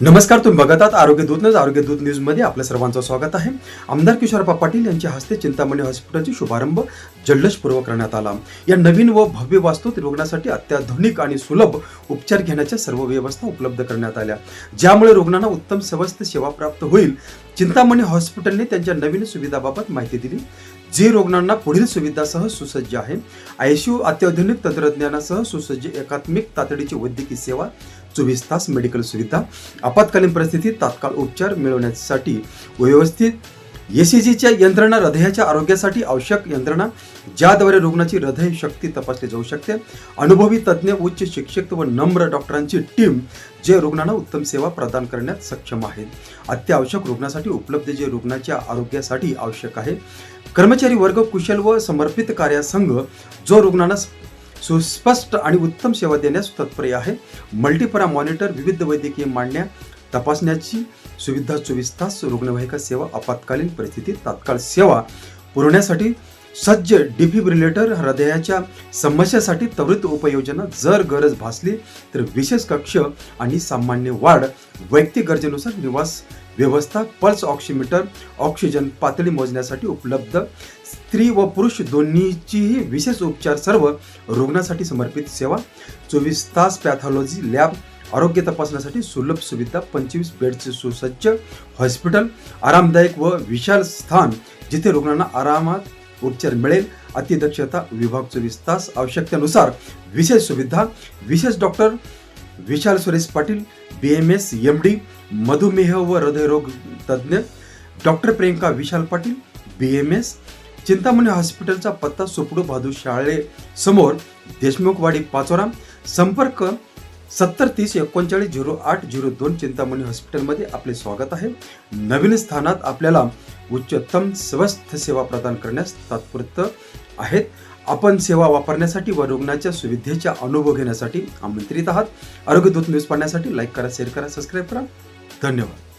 नमस्कार तुम्ही बघत आहात आरोग्य दूत न्यूज. आरोग्य दूत न्यूजमध्ये आपल्या सर्वांचं स्वागत आहे. आमदार किशोरप्पा पाटील यांच्या हस्ते चिंतामणी हॉस्पिटलची शुभारंभ जल्लोषपूर्वक करण्यात आला. या नवीन व भव्य वास्तूत रुग्णासाठी अत्याधुनिक आणि सुलभ उपचार घेण्याच्या सर्व व्यवस्था उपलब्ध करण्यात आल्या. ज्यामुळे रुग्णांना उत्तम स्वस्त सेवा प्राप्त होईल. चिंतामणी हॉस्पिटलने त्यांच्या नवीन सुविधाबाबत माहिती दिली. जे रुग्णांना पुढील सुविधासह सुसज्ज आहे. आयसीयू अत्याधुनिक तंत्रज्ञानासह सुसज्ज एकात्मिक तातडीची वैद्यकीय सेवा चोवीस तास मेडिकल सुविधा आपत्कालीन परिस्थितीत तात्काळ उपचार मिळवण्यासाठी व्यवस्थित एसीजीच्या यंत्रणा हृदयाच्या आरोग्यासाठी आवश्यक यंत्रणा ज्याद्वारे रुग्णाची हृदय शक्ती तपासली जाऊ शकते. अनुभवी तज्ज्ञ उच्च शिक्षक व नम्र डॉक्टरांची टीम जे रुग्णांना उत्तम सेवा प्रदान करण्यात सक्षम आहेत. अत्यावश्यक रुग्णासाठी उपलब्ध जे रुग्णाच्या आरोग्यासाठी आवश्यक आहे. कर्मचारी वर्ग कुशल व समर्पित कार्यसंघ जो रुग्णांना सुस्पष्ट आणि उत्तम सेवा देण्यास तत्पर आहे. मल्टीपरा मॉनिटर विविध वैद्यकीय मांडण्या तपासण्याची सुविधा चोवीस तास रुग्णवाहिका सेवा आपत्कालीन परिस्थितीत तात्काळ सेवा पुरवण्यासाठी सज्ज डिफिब्रिलेटर हृदयाच्या समस्यासाठी त्वरित उपाययोजना जर गरज भासली तर विशेष कक्ष आणि सामान्य वाढ वैयक्तिक गरजेनुसार निवास व्यवस्था पल्स ऑक्सिमीटर ऑक्सिजन पातळी मोजण्यासाठी उपलब्ध. स्त्री व पुरुष दोन्हीचीही विशेष उपचार सर्व रुग्णासाठी समर्पित सेवा. चोवीस तास पॅथॉलॉजी लॅब आरोग्य तपासण्यासाठी सुलभ सुविधा पंचवीस बेडचे सुसज्ज हॉस्पिटल आरामदायक व विशाल स्थान जिथे रुग्णांना आरामात उपचार मिळेल. अतिदक्षता विभाग चोवीस तास. आवश्यकतेनुसार विशेष सुविधा विशेष doctor Vishal Suresh Patil B M S M D मधुमेह व हृदयरोग तज्ज्ञ doctor Priyanka Vishal Patil B M S Chintamani हॉस्पिटलचा पत्ता सुपडू बहादूर शाळे समोर देशमुखवाडी पाचोरा संपर्क सत्तर तीस एकोणचाळीस झिरो आठ झिरो दोन चिंतामणी हॉस्पिटलमध्ये आपले स्वागत आहे. नवीन स्थानात आपल्याला उच्चतम स्वस्थ सेवा प्रदान करण्यास तात्पुरत आहेत. आपण सेवा वापरण्यासाठी व रुग्णाच्या सुविधेचा अनुभव घेण्यासाठी आमंत्रित आहात. आरोग्य दूत न्यूज पाहण्यासाठी लाईक करा शेअर करा सबस्क्राईब करा. धन्यवाद.